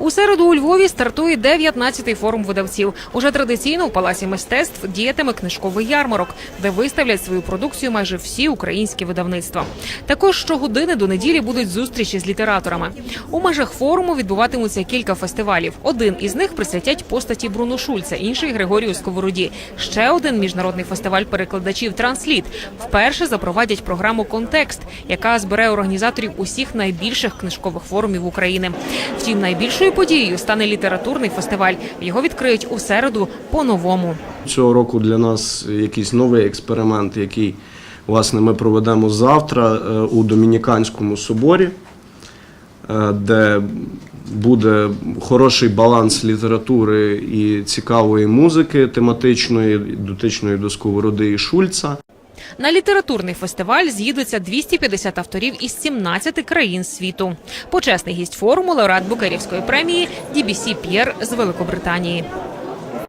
У середу у Львові стартує 19-й форум видавців. Уже традиційно у палаці мистецтв діятиме книжковий ярмарок, де виставлять свою продукцію майже всі українські видавництва. Також щогодини до неділі будуть зустрічі з літераторами. У межах форуму відбуватимуться кілька фестивалів. Один із них присвятять постаті Бруно Шульца, інший Григорію Сковороді. Ще один міжнародний фестиваль перекладачів Трансліт вперше запровадять програму Контекст, яка збере організаторів усіх найбільших книжкових форумів України. Втім, найбільшою подією стане літературний фестиваль. Його відкриють у середу по-новому. Цього року для нас якийсь новий експеримент, який власне ми проведемо завтра е, у Домініканському соборі, е, де буде хороший баланс літератури і цікавої музики тематичної, дотичної до Сковороди і Шульца. На літературний фестиваль з'їдуться 250 авторів із 17 країн світу. Почесний гість форуму лауреат Букерівської премії DBC П'єр з Великобританії.